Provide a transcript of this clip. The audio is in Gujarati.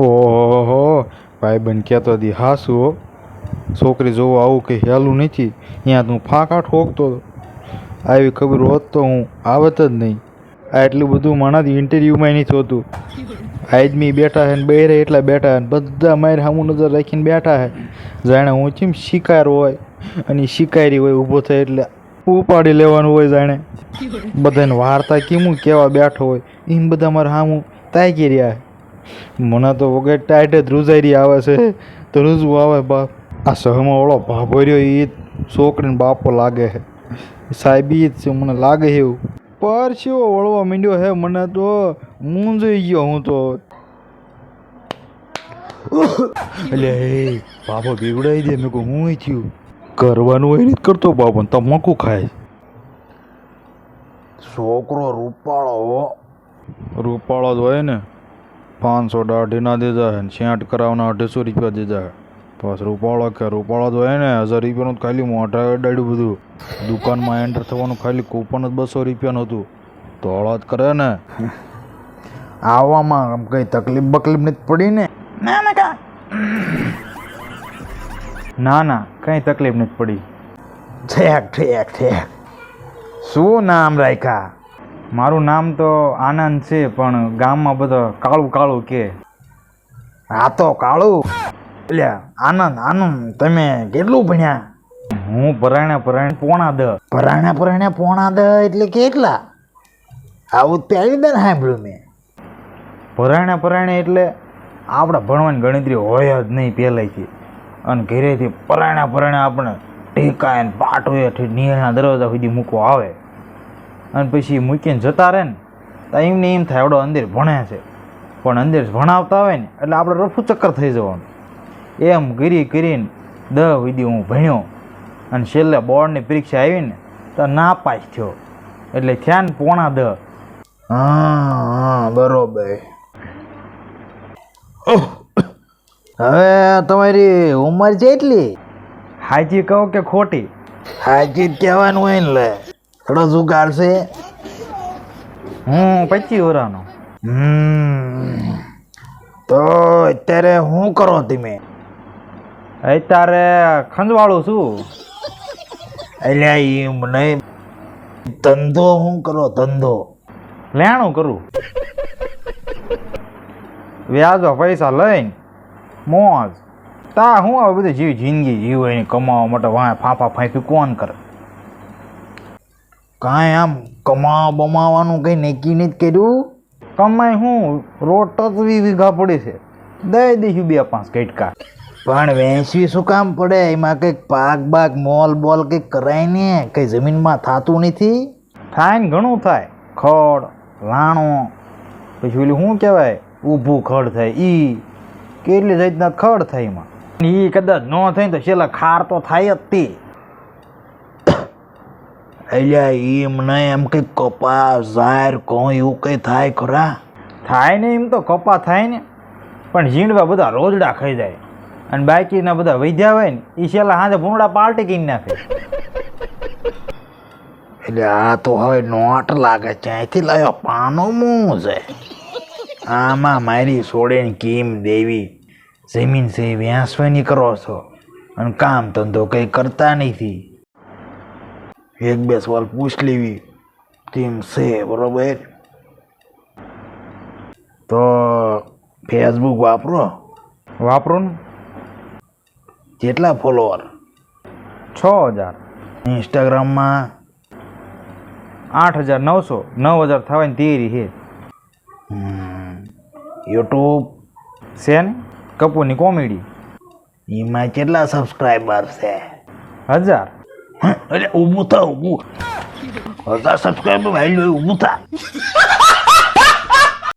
ઓહો, ભાઈબંધ કહેતો હતી હાસુ હો? છોકરી જોવો આવું કે હેલું નથી. ત્યાં તું ફાંકા ઠોકતો. આવી ખબર હોત તો હું આવત જ નહીં. આ એટલું બધું માણાથી ઇન્ટરવ્યૂમાં નહીં થતું આદમી બેઠા છે ને બહેરે એટલા બેઠા છે બધા મારી સામું નજર રાખીને બેઠા છે જાણે હું ચીમ શિકાર હોય અને શિકારી હોય ઊભો થાય એટલે ઉપાડી લેવાનું હોય જાણે. બધાને વાર્તા કેમું કેવા બેઠો હોય? એમ બધા મારા સામું તાકી રહ્યા મને તો વગર ટાઈટ જ રૂઝારી આવે છે. તો રૂઝવું આવે બાપ. આ સહમાં ઓળો ભાભો રહ્યો એ છોકરીને બાપો લાગે છે. સાહેબ ઈ જ છે મને લાગે છે એવું. પરસ્યો વળવા માંડ્યો હે મને તો મૂંઝાઈ ગયો હું તો. એટલે હે બાપો બીવડાવી દે મેં કહું હું થયું? કરવાનું હોય ને કરતો બાપો તમાકુ ખાય. છોકરો રૂપાળો રૂપાળો જ હોય ને. પાંચસો દાઢીના દીધા ને છેંટ કરાવના અઢીસો રૂપિયા દીધા બસ રૂપાળો કે રૂપાળો તો હે ને હજાર રૂપિયાનું જ ખાલી મોઢા અડાડ્યું બધું. દુકાનમાં એન્ટર થવાનું ખાલી કૂપન જ બસો રૂપિયાનું હતું. તો હળો જ કરે ને. આવવામાં આમ કંઈ તકલીફ બકલીફ નથી પડી ને? ના ના કા ના ના કંઈ તકલીફ નથી પડી. ઠેક ઠેક ઠેક. શું નામ રાખ્યા? મારું નામ તો આનંદ છે પણ ગામમાં બધા કાળું કાળું કે. હા તો કાળું. એટલે આનંદ આનંદ તમે કેટલું ભણ્યા? હું પરાયણા પરાયણ પોણા દ પરાયણા પરાયણા પોણા દ એટલે કેટલા? આવું પહેલી દર સાંભળ્યું મેં. પરાયણા પરાયણા એટલે આપણે ભણવાની ગણતરી હોય જ નહીં પહેલાંથી. અને ઘરેથી પરાયણા પરાયણા આપણે ટેકાય ને પાટોએ નિયરના દરવાજા સુધી મૂકવા આવે. અને પછી મૂકીને જતા રહે ને તો એમને એમ થાય આવડો અંદર ભણે છે. પણ અંદર ભણાવતા હોય ને એટલે આપણે રફુ ચક્કર થઈ જવાનું. એમ કરી કરીને દહ સુધી હું ભણ્યો અને છેલ્લે બોર્ડની પરીક્ષા આવી ને તો ના પાસ થયો. એટલે થયા ને પોણા દહ. હા હા બરોબર. હવે તમારી ઉંમર કેટલી હાજી કહો કે ખોટી? હાજી કહેવાનું હોય ને લે. જુગાર છે હું પચીસ વર્ષનો તો અત્યારે શું કરો તમે? અત્યારે ખંજવાળું છું. એટલે એમ નહીં ધંધો શું કરો ધંધો? લેણું કરું. વ્યાજો પૈસા લઈને મોજ. તા હું હવે બધી જીવ જિંદગી જીવ એને કમાવા માટે વાંય ફાંફા ફાંફી કોણ કરે? કાંઈ આમ કમાવા બમાવાનું કંઈ નક્કી નથી કર્યું. કમાય હું રોડ ટચવી વીઘા પડે છે. દઈ દઈશું બે પાંચ કટકા પણ વેચવી શું કામ પડે? એમાં કંઈક પાક બાક, મોલ બોલ કંઈક કરાય ને? કંઈ જમીનમાં થતું નથી? થાય ને ઘણું થાય. ખડ લાણો પછી પેલું શું કહેવાય? ઊભું ખડ થાય. એ કેટલી રીતના ખડ થાય એમાં. એ કદાચ ન થાય તો છેલ્લા ખાર તો થાય જ તે. અલ્યા એમ નહીં એમ કંઈ કપા ઝાર કોઈ એવું કંઈ થાય ખરા? થાય ને એમ તો કપા થાય ને. પણ ઝીંડવા બધા રોજડા ખાઈ જાય. અને બાકીના બધા વૈધ્યા હોય ને એ છેલ્લા હાથે ભૂંડા પાલટી કરીને નાખે. એટલે આ તો હવે નોટ લાગે ત્યાંથી લાવ્યો પાનો મું છે. આમાં મારી સોડેની કેમ દેવી જમીન છે વ્યાસવાની કરો છો. અને કામ ધંધો કંઈ કરતા નથી. એક બે સવાલ પૂછ લેવી તેમ છે બરાબર તો ફેસબુક વાપરો વાપરો ને કેટલા ફોલોવર છ હજાર ઇન્સ્ટાગ્રામમાં આઠ હજાર નવસો નવ હજાર થવાની તૈયારી છે યુટ્યુબ છે ને કપૂરની કોમેડી એમાં કેટલા સબસ્ક્રાઈબર છે હજાર અરે ઊભું થા ઊભું હજાર સબસ્ક્રાઈબર ભાઈ ઊભું થા